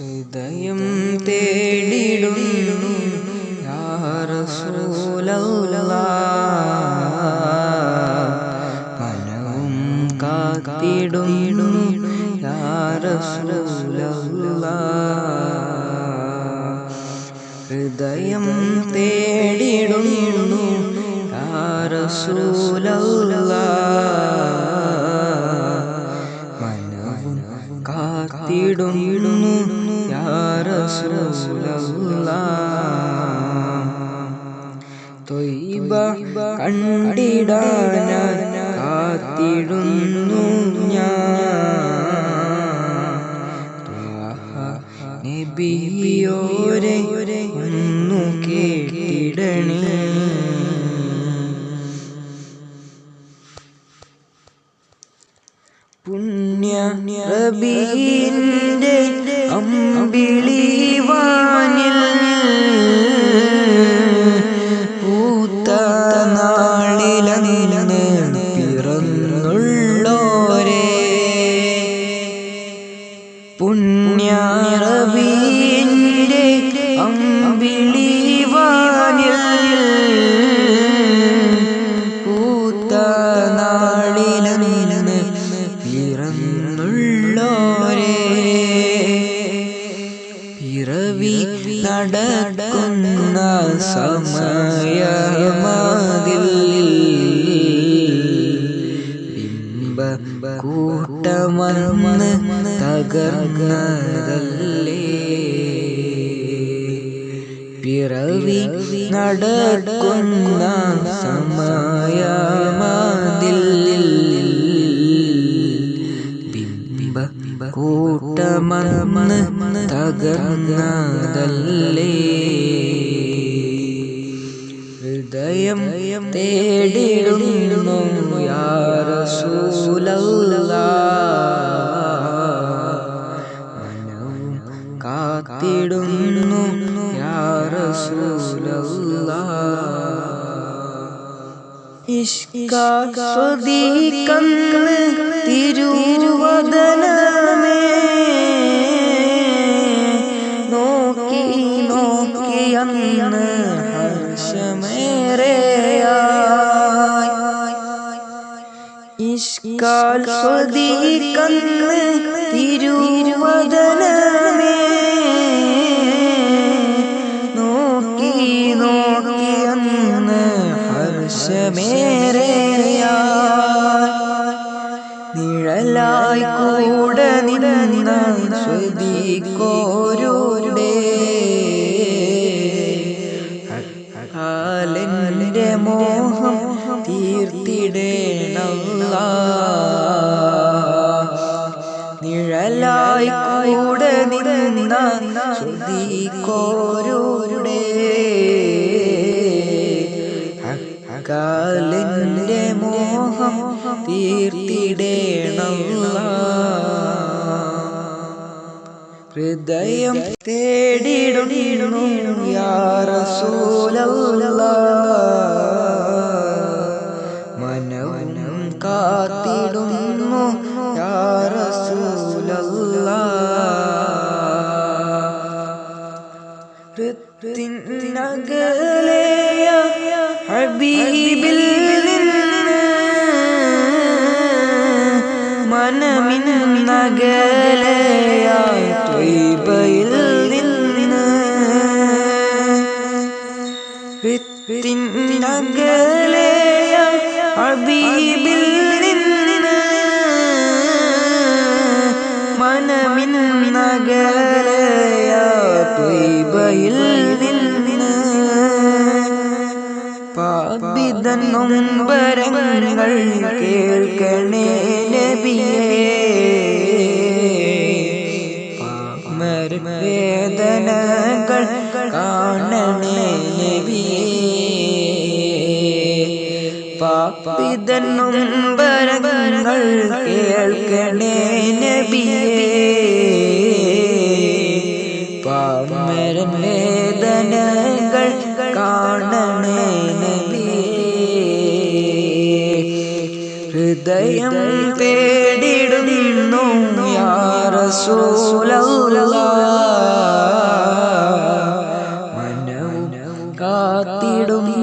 ഹൃദയം തേടിടുന്നു മനവും കാത്തിടുന്നു. ഹൃദയം തേടിടുന്നു യാ റസൂലല്ലാ. റസൂലല്ലാ തൊയ്ബ കണ്ടിടാന റബീന്റെ നടക്കുന്ന സമയമതിൽ ബിംബ കൂട്ടമന്ന് തകർന്നതല്ലേ? പിറവി നടക്കുന്ന സമയമതിൽ കൂട്ടമന്ന് തകർന്നതല്ലേ? ഹൃദയം തേടിടുന്നു യാരസൂലൗല കാത്തിടുന്നു യാരസൂലൗല ഇഷ്കാ സ്വദീകങ്ങൾ തിരുവദനമേ ഇഷ്കാൽ സ്വദീകന്ന് തിരുവദനമേ നോക്കി നോക്കി അന്ന് ഹർഷമേറെയായി നിഴലായി കൂടെ നിന്ന സ്വദീകോരുടെ കാലന്റെ മോഹം തീർത്തിടേണല്ല നിഴലായി കൂടെ നിന്ന ശ്രുതിക്കോരുടെ കാലന്റെ മോഹം തീർത്തിടേണല്ല ഹൃദയം തേടിടുന്നു യാ റസൂലല്ലാ. മനമിൻ നഗലയായി ത്വയ്ബയിൽ നിന്ന് നഗലയ ഹബീബിൽ നിന്ന് മനമിൻ നഗലയായി ത്വയ്ബയിൽ നിന്ന് പാപിതൻ നൊമ്പരങ്ങൾ കേൾക്കണേ പാപിതനും വരങ്ങൾ കേൾക്കണേ നബിയേ. പാമരൻ വേദനകൾ കാണണേ നബിയേ. ഹൃദയം പേടിടുന്നു യാറസൂലൗല മനവും കാത്തിടുന്നു